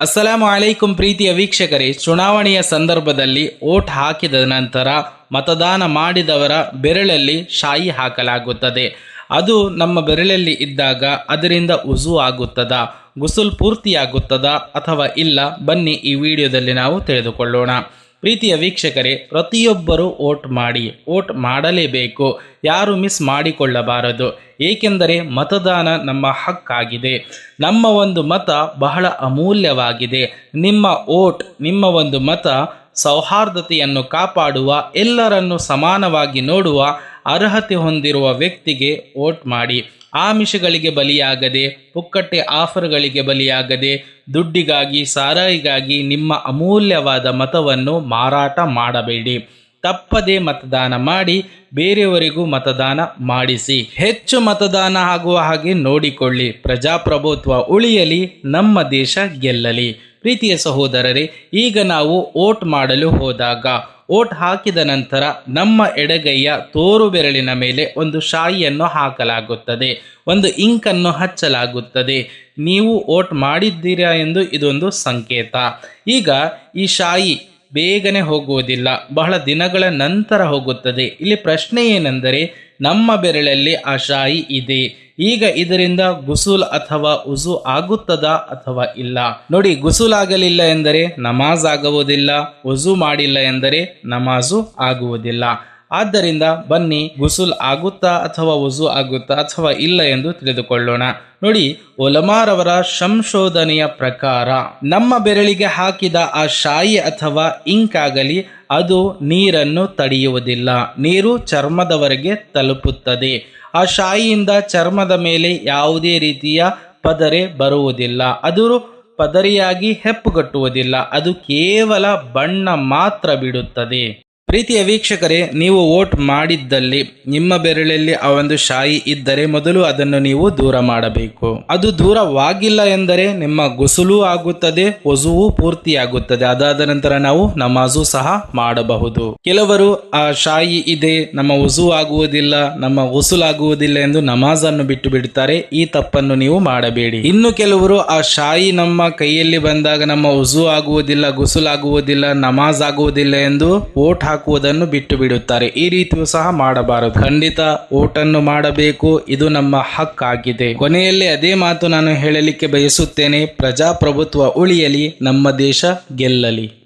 ಅಸ್ಸಲಾಮು ಅಲೈಕುಂ ಪ್ರೀತಿಯ ವೀಕ್ಷಕರೇ, ಚುನಾವಣೆಯ ಸಂದರ್ಭದಲ್ಲಿ ಓಟ್ ಹಾಕಿದ ನಂತರ ಮತದಾನ ಮಾಡಿದವರ ಬೆರಳಲ್ಲಿ ಶಾಯಿ ಹಾಕಲಾಗುತ್ತದೆ. ಅದು ನಮ್ಮ ಬೆರಳಲ್ಲಿ ಇದ್ದಾಗ ಅದರಿಂದ ಉಜು ಆಗುತ್ತದಾ, ಗುಸುಲ್ ಪೂರ್ತಿಯಾಗುತ್ತದಾ ಅಥವಾ ಇಲ್ಲ, ಬನ್ನಿ ಈ ವಿಡಿಯೋದಲ್ಲಿ ನಾವು ತಿಳಿದುಕೊಳ್ಳೋಣ. ಪ್ರೀತಿಯ ವೀಕ್ಷಕರೇ, ಪ್ರತಿಯೊಬ್ಬರೂ ಓಟ್ ಮಾಡಿ ಓಟ್ ಮಾಡಲೇಬೇಕು. ಯಾರು ಮಿಸ್ ಮಾಡಿಕೊಳ್ಳಬಾರದು. ಏಕೆಂದರೆ ಮತದಾನ ನಮ್ಮ ಹಕ್ಕಾಗಿದೆ. ನಮ್ಮ ಒಂದು ಮತ ಬಹಳ ಅಮೂಲ್ಯವಾಗಿದೆ. ನಿಮ್ಮ ಓಟ್ ನಿಮ್ಮ ಒಂದು ಮತ ಸೌಹಾರ್ದತೆಯನ್ನು ಕಾಪಾಡುವ, ಎಲ್ಲರನ್ನು ಸಮಾನವಾಗಿ ನೋಡುವ, ಅರ್ಹತೆ ಹೊಂದಿರುವ ವ್ಯಕ್ತಿಗೆ ವೋಟ್ ಮಾಡಿ. ಆಮಿಷಗಳಿಗೆ ಬಲಿಯಾಗದೆ, ಪುಕ್ಕಟ್ಟೆ ಆಫರ್ಗಳಿಗೆ ಬಲಿಯಾಗದೆ, ದುಡ್ಡಿಗಾಗಿ, ಸಾರಾಯಿಗಾಗಿ ನಿಮ್ಮ ಅಮೂಲ್ಯವಾದ ಮತವನ್ನು ಮಾರಾಟ ಮಾಡಬೇಡಿ. ತಪ್ಪದೇ ಮತದಾನ ಮಾಡಿ, ಬೇರೆಯವರಿಗೂ ಮತದಾನ ಮಾಡಿಸಿ. ಹೆಚ್ಚು ಮತದಾನ ಆಗುವ ಹಾಗೆ ನೋಡಿಕೊಳ್ಳಿ. ಪ್ರಜಾಪ್ರಭುತ್ವ ಉಳಿಯಲಿ, ನಮ್ಮ ದೇಶ ಗೆಲ್ಲಲಿ. ಪ್ರೀತಿಯ ಸಹೋದರರೇ, ಈಗ ನಾವು ಓಟ್ ಮಾಡಲು ಹೋದಾಗ, ಓಟ್ ಹಾಕಿದ ನಂತರ ನಮ್ಮ ಎಡಗೈಯ ತೋರು ಬೆರಳಿನ ಮೇಲೆ ಒಂದು ಶಾಯಿಯನ್ನು ಹಾಕಲಾಗುತ್ತದೆ, ಒಂದು ಇಂಕನ್ನು ಹಚ್ಚಲಾಗುತ್ತದೆ. ನೀವು ಓಟ್ ಮಾಡಿದ್ದೀರಾ ಎಂದು ಇದೊಂದು ಸಂಕೇತ. ಈಗ ಈ ಶಾಯಿ ಬೇಗನೆ ಹೋಗುವುದಿಲ್ಲ, ಬಹಳ ದಿನಗಳ ನಂತರ ಹೋಗುತ್ತದೆ. ಇಲ್ಲಿ ಪ್ರಶ್ನೆ ಏನೆಂದರೆ, ನಮ್ಮ ಬೆರಳಲ್ಲಿ ಆ ಶಾಯಿ ಇದೆ. ಈಗ ಇದರಿಂದ ಗುಸುಲ್ ಅಥವಾ ಉಸು ಆಗುತ್ತದಾ ಅಥವಾ ಇಲ್ಲ? ನೋಡಿ ಗುಸುಲ್ ಆಗಲಿಲ್ಲ ಎಂದರೆ ನಮಾಜ್ ಆಗುವುದಿಲ್ಲ ಉಜು ಮಾಡಿಲ್ಲ ಎಂದರೆ ನಮಾಜು ಆಗುವುದಿಲ್ಲ. ಆದ್ದರಿಂದ ಬನ್ನಿ, ಗುಸುಲ್ ಆಗುತ್ತಾ ಅಥವಾ ವಜು ಆಗುತ್ತಾ ಅಥವಾ ಇಲ್ಲ ಎಂದು ತಿಳಿದುಕೊಳ್ಳೋಣ. ನೋಡಿ ಒಲಮಾರವರ ಸಂಶೋಧನೆಯ ಪ್ರಕಾರ, ನಮ್ಮ ಬೆರಳಿಗೆ ಹಾಕಿದ ಆ ಶಾಯಿ ಅಥವಾ ಇಂಕ್ ಆಗಲಿ, ಅದು ನೀರನ್ನು ತಡೆಯುವುದಿಲ್ಲ. ನೀರು ಚರ್ಮದವರೆಗೆ ತಲುಪುತ್ತದೆ. ಆ ಶಾಯಿಯಿಂದ ಚರ್ಮದ ಮೇಲೆ ಯಾವುದೇ ರೀತಿಯ ಪದರೆ ಬರುವುದಿಲ್ಲ. ಅದು ಪದರಿಯಾಗಿ ಹೆಪ್ಪುಗಟ್ಟುವುದಿಲ್ಲ. ಅದು ಕೇವಲ ಬಣ್ಣ ಮಾತ್ರ ಬಿಡುತ್ತದೆ. ಪ್ರೀತಿಯ ವೀಕ್ಷಕರೇ, ನೀವು ವೋಟ್ ಮಾಡಿದ್ದಲ್ಲಿ ನಿಮ್ಮ ಬೆರಳಲ್ಲಿ ಆ ಒಂದು ಶಾಯಿ ಇದ್ದರೆ ಮೊದಲು ಅದನ್ನು ನೀವು ದೂರ ಮಾಡಬೇಕು. ಅದು ದೂರವಾಗಿಲ್ಲ ಎಂದರೆ ನಿಮ್ಮ ಗುಸುಲು ಆಗುತ್ತದೆ ಒಸುವು ಪೂರ್ತಿಯಾಗುತ್ತದೆ. ಅದಾದ ನಂತರ ನಾವು ನಮಾಜು ಸಹ ಮಾಡಬಹುದು. ಕೆಲವರು, ಆ ಶಾಯಿ ಇದೆ, ನಮ್ಮ ಒಸು ಆಗುವುದಿಲ್ಲ, ನಮ್ಮ ಗುಸುಲಾಗುವುದಿಲ್ಲ ಎಂದು ನಮಾಜನ್ನು ಬಿಟ್ಟು ಬಿಡುತ್ತಾರೆ, ಈ ತಪ್ಪನ್ನು ನೀವು ಮಾಡಬೇಡಿ. ಇನ್ನು ಕೆಲವರು, ಆ ಶಾಯಿ ನಮ್ಮ ಕೈಯಲ್ಲಿ ಬಂದಾಗ ನಮ್ಮ ಒಸು ಆಗುವುದಿಲ್ಲ ಗುಸುಲಾಗುವುದಿಲ್ಲ ನಮಾಜ್ ಆಗುವುದಿಲ್ಲ ಎಂದು ಓಟ್ ಹಾಕುವುದನ್ನು ಬಿಟ್ಟು ಬಿಡುತ್ತಾರೆ ಈ ರೀತಿಯೂ ಸಹ ಮಾಡಬಾರದು. ಖಂಡಿತ ಓಟನ್ನು ಮಾಡಬೇಕು. ಇದು ನಮ್ಮ ಹಕ್ಕಾಗಿದೆ. ಕೊನೆಯಲ್ಲಿ ಅದೇ ಮಾತು ನಾನು ಹೇಳಲಿಕ್ಕೆ ಬಯಸುತ್ತೇನೆ. ಪ್ರಜಾಪ್ರಭುತ್ವ ಉಳಿಯಲಿ, ನಮ್ಮ ದೇಶ ಗೆಲ್ಲಲಿ.